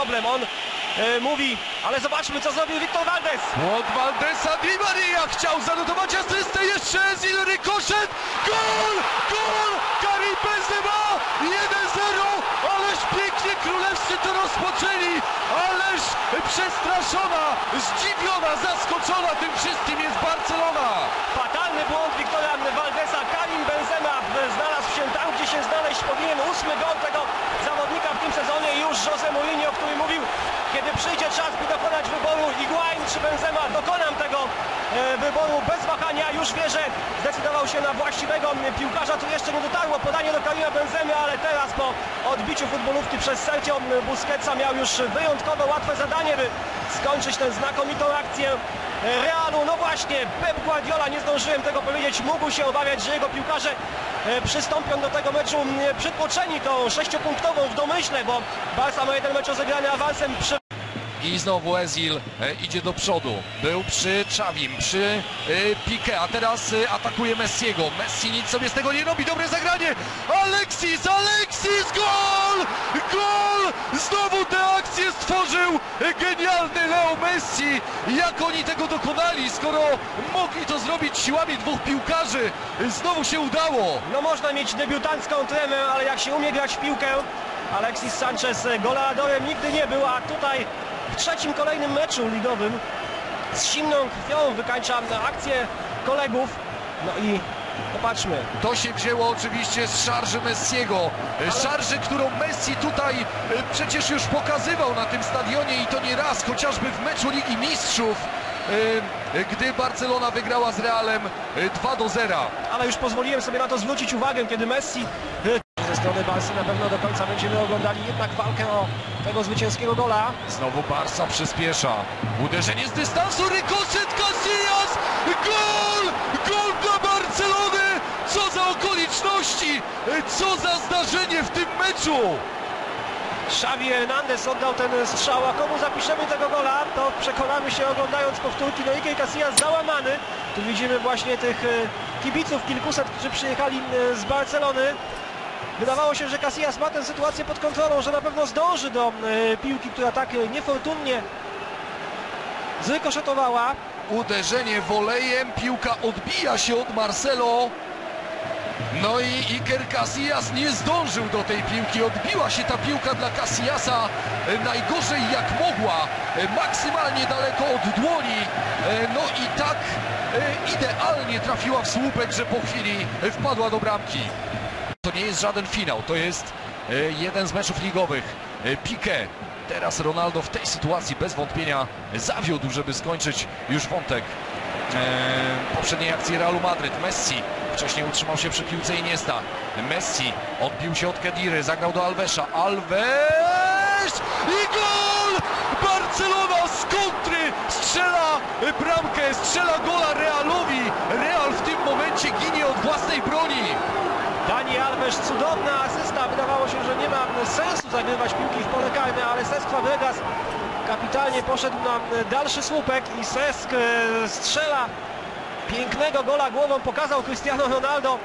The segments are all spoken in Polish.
problem. On e, mówi, ale zobaczmy co zrobił Wiktor Valdes. Od Valdesa Di Maria chciał zanotować asystę, jeszcze Ezil, rykoszet, gol, gol, Karim Benzema, 1-0, ależ pięknie królewscy to rozpoczęli, ależ przestraszona, zdziwiona, zaskoczona tym wszystkim jest Barcelona. Fatalny błąd Wiktora Valdesa. Karim Benzema znalazł się tam, gdzie się znaleźć powinien. Ósmy gol tego zawodnika w tym sezonie. I Już Jose Mourinho, który mówił, kiedy przyjdzie czas, by dokonać wyboru Higuain czy Benzema, dokonam tego e, wyboru bez wahania. Już wie, że zdecydował się na właściwego piłkarza. Tu jeszcze nie dotarło podanie do Karima Benzemy, ale teraz po odbiciu futbolówki przez Sergio Busquetsa miał już wyjątkowo łatwe zadanie, by skończyć tę znakomitą akcję Realu. No właśnie, Pep Guardiola, nie zdążyłem tego powiedzieć, mógł się obawiać, że jego piłkarze e, przystąpią do tego meczu przytłoczeni tą sześciopunktową w domyśle, bo Barca ma jeden mecz rozegrany awansem przy I znowu Ezil e, idzie do przodu. Był przy Czawim, przy e, Pique, a teraz e, atakuje Messiego. Messi nic sobie z tego nie robi. Dobre zagranie. Alexis, Alexis, gol! Gol! Znowu tę akcję stworzył genialny Leo Messi. Jak oni tego dokonali, skoro mogli to zrobić siłami dwóch piłkarzy? Znowu się udało. No można mieć debiutancką tremę, ale jak się umie grać w piłkę, Alexis Sanchez goleadorem nigdy nie był, a tutaj w trzecim kolejnym meczu ligowym z zimną krwią wykańcza akcję kolegów. No i popatrzmy, To się wzięło oczywiście z szarży Messiego. E, Szarży, którą Messi tutaj e, przecież już pokazywał na tym stadionie i to nie raz, chociażby w meczu Ligi Mistrzów, e, gdy Barcelona wygrała z Realem e, 2 do 0. ale już pozwoliłem sobie na to zwrócić uwagę, kiedy Messi y, strony Barsy na pewno do końca będziemy oglądali jednak walkę o tego zwycięskiego gola. Znowu Barca przyspiesza. Uderzenie z dystansu, rykoszet Casillas! Gol! Gol dla Barcelony! Co za okoliczności! Co za zdarzenie w tym meczu! Xavi Hernandez oddał ten strzał, a komu zapiszemy tego gola, to przekonamy się oglądając powtórki. No Iker Casillas załamany. Tu widzimy właśnie tych e, kibiców, kilkuset, którzy przyjechali e, z Barcelony. Wydawało się, że Casillas ma tę sytuację pod kontrolą, że na pewno zdąży do e, piłki, która tak e, niefortunnie zrykoszetowała. Uderzenie wolejem, piłka odbija się od Marcelo. No i Iker Casillas nie zdążył do tej piłki. Odbiła się ta piłka dla Casillasa e, najgorzej jak mogła. Maksymalnie daleko od dłoni. No i tak idealnie trafiła w słupek, że po chwili wpadła do bramki. To nie jest żaden finał, to jest e, jeden z meczów ligowych. E, Piqué. Teraz Ronaldo w tej sytuacji bez wątpienia zawiódł, żeby skończyć już wątek e, poprzedniej akcji Realu Madryt. Messi wcześniej utrzymał się przy piłce Iniesta. Messi odbił się od Kediry, zagrał do Alvesa. Alves i gol! Barcelona z kontry strzela bramkę, strzela gola Realowi. Real w tym momencie ginie od własnej broni. Cudowna asysta. Wydawało się, że nie ma sensu zagrywać piłki w pole karne, ale Cesc Fabregas kapitalnie poszedł na dalszy słupek i Cesc e, strzela pięknego gola głową. Pokazał Cristiano Ronaldo.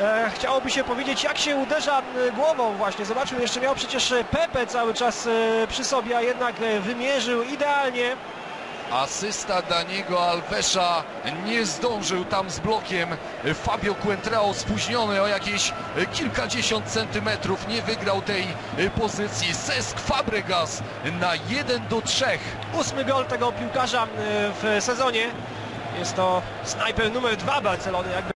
E, chciałoby się powiedzieć, jak się uderza e, głową właśnie. Zobaczmy, jeszcze miał przecież Pepe cały czas e, przy sobie, a jednak e, wymierzył idealnie. Asysta Daniego Alvesa nie zdążył tam z blokiem. Fabio Quentrao spóźniony o jakieś kilkadziesiąt centymetrów nie wygrał tej pozycji. Cesc Fabregas na 1 do 3. Ósmy gol tego piłkarza e, w sezonie. Jest to snajper numer dwa Barcelony, jakby